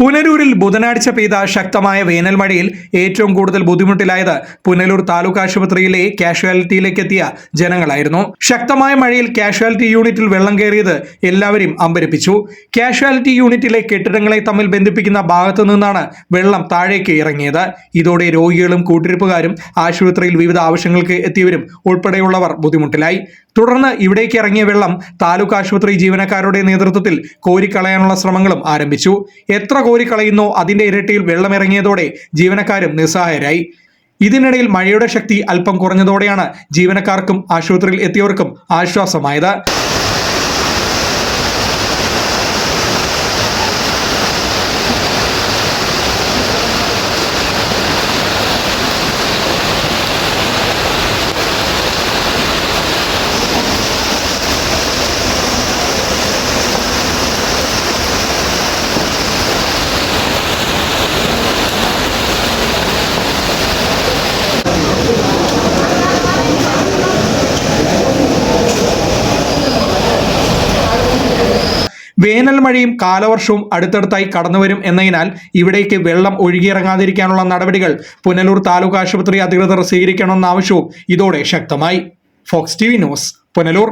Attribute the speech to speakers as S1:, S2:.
S1: പുനലൂരിൽ ബുധനാഴ്ച പെയ്ത ശക്തമായ വേനൽ മഴയിൽ ഏറ്റവും കൂടുതൽ ബുദ്ധിമുട്ടിലായത് പുനലൂർ താലൂക്ക് ആശുപത്രിയിലെ കാഷ്വാലിറ്റിയിലേക്ക് എത്തിയ ജനങ്ങളായിരുന്നു. ശക്തമായ മഴയിൽ കാഷ്വാലിറ്റി യൂണിറ്റിൽ വെള്ളം കയറിയത് എല്ലാവരെയും അമ്പരപ്പിച്ചു. കാഷ്വാലിറ്റി യൂണിറ്റിലെ കെട്ടിടങ്ങളെ തമ്മിൽ ബന്ധിപ്പിക്കുന്ന ഭാഗത്തു നിന്നാണ് വെള്ളം താഴേക്ക് ഇറങ്ങിയത്. ഇതോടെ രോഗികളും കൂട്ടിരിപ്പുകാരും ആശുപത്രിയിൽ വിവിധ ആവശ്യങ്ങൾക്ക് എത്തിയവരും ഉൾപ്പെടെയുള്ളവർ ബുദ്ധിമുട്ടിലായി. തുടർന്ന് ഇവിടേക്ക് ഇറങ്ങിയ വെള്ളം താലൂക്ക് ആശുപത്രി ജീവനക്കാരുടെ നേതൃത്വത്തിൽ കോരിക്കളയാനുള്ള ശ്രമങ്ങളും ആരംഭിച്ചു. എത്ര കോരിക്കളയുന്നോ അതിന്റെ ഇരട്ടിയിൽ വെള്ളം ഇറങ്ങിയതോടെ ജീവനക്കാരും നിസ്സഹായരായി. ഇതിനിടയിൽ മഴയുടെ ശക്തി അല്പം കുറഞ്ഞതോടെയാണ് ജീവനക്കാർക്കും ആശുപത്രിയിൽ എത്തിയവർക്കും ആശ്വാസമായത്. വേനൽ മഴയും കാലവർഷവും അടുത്തടുത്തായി കടന്നുവരും എന്നതിനാൽ ഇവിടേക്ക് വെള്ളം ഒഴുകിയിറങ്ങാതിരിക്കാനുള്ള നടപടികൾ പുനലൂർ താലൂക്ക് ആശുപത്രി അധികൃതർ സ്വീകരിക്കണമെന്ന ആവശ്യവും ഇതോടെ ശക്തമായി. Fox T news Punalur.